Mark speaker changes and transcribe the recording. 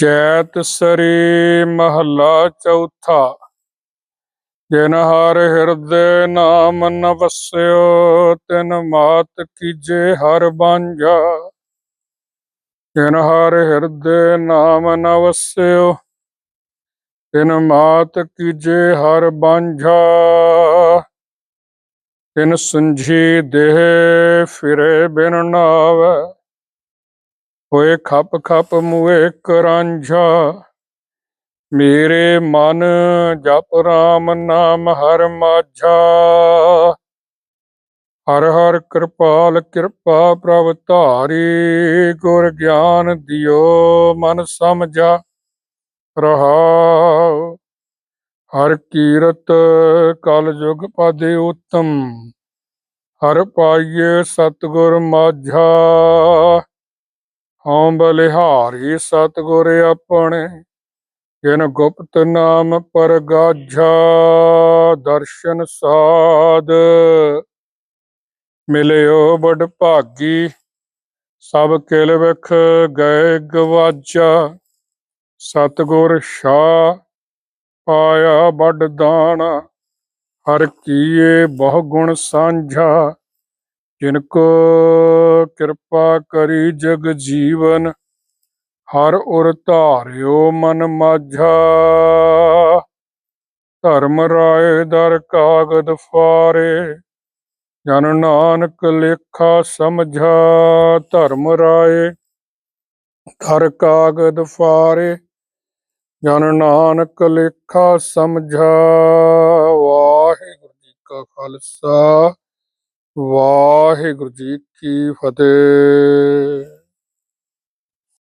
Speaker 1: ਜੈਤ ਸਰੀ ਮਹੱਲਾ ਚੌਥਾ, ਜਿਨ ਹਰ ਹਿਰਦੇ ਨਾਮ ਨ ਵਸਿਓ, ਤਿਨ ਮਾਤ ਕੀਜੇ ਹਰ ਬਾਂਝਾ। ਜਿਨ ਹਰ ਹਿਰਦੇ ਨਾਮ ਨ ਵਸਿਓ, ਤਿਨ ਮਾਤ ਕੀਜੇ ਹਰ ਬਾਂਝਾ। ਤਿਨ ਸੁੰਝੀ ਦੇਹ ਫਿਰੇ ਬਿਨ ਨਾਵੈ ਹੋਏ ਖਪ ਖਪ ਮੂਏ ਕਰਾਂਝਾ। ਮੇਰੇ ਮਨ ਜਪ ਰਾਮ ਨਾਮ ਹਰ ਮਾਝਾ। ਹਰ ਹਰ ਕਿਰਪਾਲ ਕਿਰਪਾ ਪ੍ਰਭ ਧਾਰੀ, ਗੁਰ ਗਿਆਨ ਦਿਓ ਮਨ ਸਮਝਾ। ਰਹਾਉ, ਹਰ ਕੀਰਤ ਕਲ ਯੁਗ ਪਾਦੇ ਉਤਮ। ਹਰ ਪਾਈਏ ਸਤਗੁਰ ਮਾਝਾ। ਹਉ ਬਲਿਹਾਰੀ ਸਤਗੁਰ ਆਪਣੇ, ਜਿਨ ਗੁਪਤ ਨਾਮ ਪਰਗਾਝਾ ਦਰਸ਼ਨ ਸਾਧ। ਮਿਲਿਓ ਬੜ ਭਾਗੀ ਸਭ ਕਿਲ ਵਿਖ ਗਏ ਗਵਾਜਾ। ਸਤਗੁਰ ਸ਼ਾ ਪਾਇਆ ਬੜ ਦਾਣਾ, ਹਰ ਕੀਏ ਬਹੁ ਗੁਣ ਸਾਂਝਾ। ਜਿਨ ਕੋ ਕਿਰਪਾ ਕਰੀ ਜਗ ਜੀਵਨ, ਹਰ ਉਰ ਧਾਰਿਓ ਮਨ ਮਾਝਾ। ਧਰਮ ਰਾਏ ਦਰ ਕਾਗਦ ਫਾਰੇ, ਜਨ ਨਾਨਕ ਲੇਖਾ ਸਮਝਾ। ਧਰਮ ਰਾਏ ਦਰ ਕਾਗਦ ਫਾਰੇ, ਜਨ ਨਾਨਕ ਲੇਖਾ ਸਮਝਾ। ਵਾਹਿਗੁਰੂ ਜੀ ਕਾ ਖਾਲਸਾ। ਵਾਹਿਗੁਰੂ ਜੀ ਕੀ ਫਤਿਹ।